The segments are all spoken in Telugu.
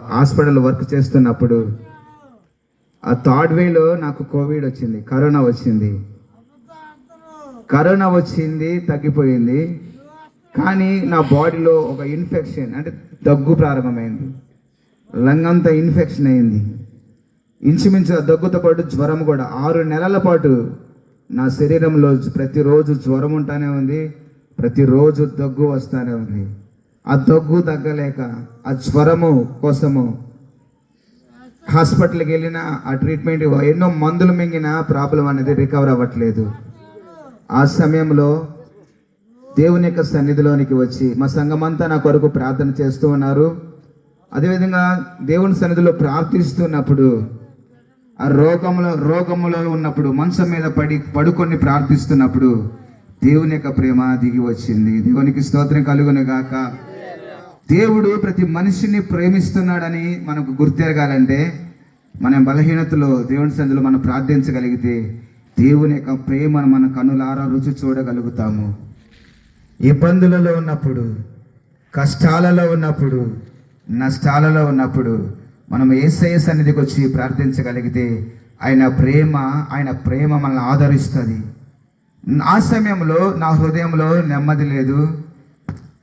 హాస్పిటల్ వర్క్ చేస్తున్నప్పుడు ఆ థర్డ్ వేలో నాకు కోవిడ్ వచ్చింది కరోనా వచ్చింది. కరోనా వచ్చింది తగ్గిపోయింది. కానీ నా బాడీలో ఒక ఇన్ఫెక్షన్ అంటే దగ్గు ప్రారంభమైంది. లంగంతా ఇన్ఫెక్షన్ అయింది. ఇంచుమించు ఆ దగ్గుతో పాటు జ్వరం కూడా. ఆరు నెలల పాటు నా శరీరంలో ప్రతిరోజు జ్వరం ఉంటానే ఉంది ప్రతిరోజు దగ్గు వస్తానే ఉంది. ఆ దగ్గు తగ్గలేక ఆ జ్వరము కోసము హాస్పిటల్కి వెళ్ళినా ఆ ట్రీట్మెంట్ ఎన్నో మందులు మింగిన ప్రాబ్లం అనేది రికవర్ అవ్వట్లేదు. ఆ సమయంలో దేవుని యొక్క సన్నిధిలోనికి వచ్చి మా సంఘమంతా నా కొరకు ప్రార్థన చేస్తూ ఉన్నారు. అదేవిధంగా దేవుని సన్నిధిలో ప్రార్థిస్తున్నప్పుడు ఆ రోగములో రోగములో ఉన్నప్పుడు మంచం మీద పడి పడుకొని ప్రార్థిస్తున్నప్పుడు దేవుని యొక్క ప్రేమ దిగి వచ్చింది. దేవునికి స్తోత్రం కలుగును గాక. దేవుడు ప్రతి మనిషిని ప్రేమిస్తున్నాడని మనకు గుర్తెరగాలంటే మన బలహీనతలో దేవుని సందులో మనం ప్రార్థించగలిగితే దేవుని యొక్క ప్రేమను మన కనులారా రుచి చూడగలుగుతాము. ఇబ్బందులలో ఉన్నప్పుడు కష్టాలలో ఉన్నప్పుడు నష్టాలలో ఉన్నప్పుడు మనం ఏసఐ సన్నిధికి వచ్చి ప్రార్థించగలిగితే ఆయన ప్రేమ ఆయన ప్రేమ మనల్ని ఆదరిస్తుంది. ఆ సమయంలో నా హృదయంలో నెమ్మది లేదు.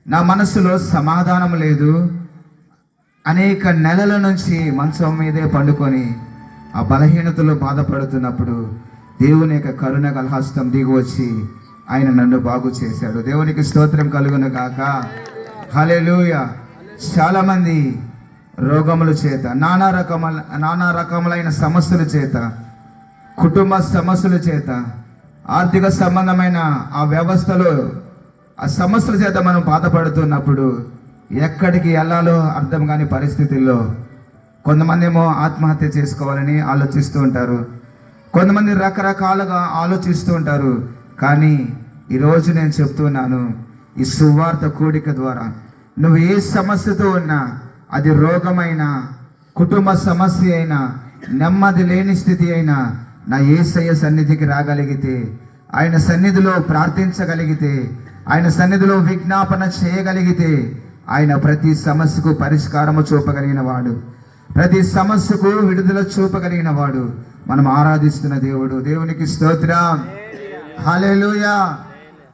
నా మనసులో సమాధానం లేదు. అనేక నెలల నుంచి మంచం మీదే పండుకొని ఆ బలహీనతలో బాధపడుతున్నప్పుడు దేవుని యొక్క కరుణ కలహస్తం దిగి వచ్చి ఆయన నన్ను బాగు చేశాడు. దేవునికి స్తోత్రం కలుగును కాక హల్లెలూయా. చాలామంది రోగముల చేత నానా రకముల నానా రకములైన సమస్యల చేత కుటుంబ సమస్యల చేత ఆర్థిక సంబంధమైన ఆ వ్యవస్థలో ఆ సమస్యల చేత మనం బాధపడుతున్నప్పుడు ఎక్కడికి వెళ్ళాలో అర్థం కాని పరిస్థితుల్లో కొంతమంది ఏమో ఆత్మహత్య చేసుకోవాలని ఆలోచిస్తూ ఉంటారు. కొంతమంది రకరకాలుగా ఆలోచిస్తూ ఉంటారు. కానీ ఈరోజు నేను చెప్తున్నాను ఈ సువార్త కూడిక ద్వారా నువ్వు ఏ సమస్యతో ఉన్నా అది రోగమైనా కుటుంబ సమస్య అయినా నెమ్మది లేని స్థితి అయినా నా ఏసయ్య సన్నిధికి రాగలిగితే ఆయన సన్నిధిలో ప్రార్థించగలిగితే ఆయన సన్నిధిలో విజ్ఞాపన చేయగలిగితే ఆయన ప్రతి సమస్యకు పరిష్కారము చూపగలిగిన వాడు. ప్రతి సమస్యకు విడుదల చూపగలిగిన వాడు. మనం ఆరాధిస్తున్న దేవుడు. దేవునికి స్తోత్రం. హల్లెలూయా.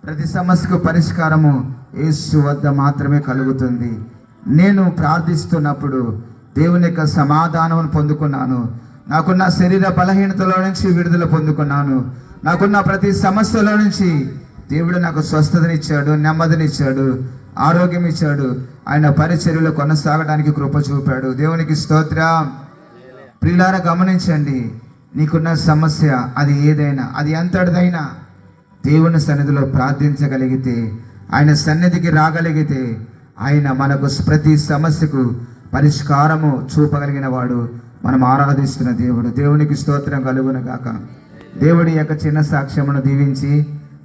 ప్రతి సమస్యకు పరిష్కారము యేసు వద్ద మాత్రమే కలుగుతుంది. నేను ప్రార్థిస్తున్నప్పుడు దేవుని యొక్క సమాధానం పొందుకున్నాను. నాకున్న శరీర బలహీనతలో నుంచి విడుదల పొందుకున్నాను. నాకున్న ప్రతి సమస్యలో నుంచి దేవుడు నాకు స్వస్థతనిచ్చాడు నెమ్మదినిచ్చాడు ఆరోగ్యం ఇచ్చాడు ఆయన పరిచర్యలో కొనసాగడానికి కృప చూపాడు. దేవునికి స్తోత్రం. ప్రియులారా గమనించండి. నీకున్న సమస్య అది ఏదైనా అది ఎంతటిదైనా దేవుని సన్నిధిలో ప్రార్థించగలిగితే ఆయన సన్నిధికి రాగలిగితే ఆయన మనకు ప్రతి సమస్యకు పరిష్కారము చూపగలిగిన వాడు మనం ఆరాధిస్తున్న దేవుడు. దేవునికి స్తోత్రం కలుగును గాక. దేవుడి యొక్క చిన్న సాక్ష్యమును దీవించి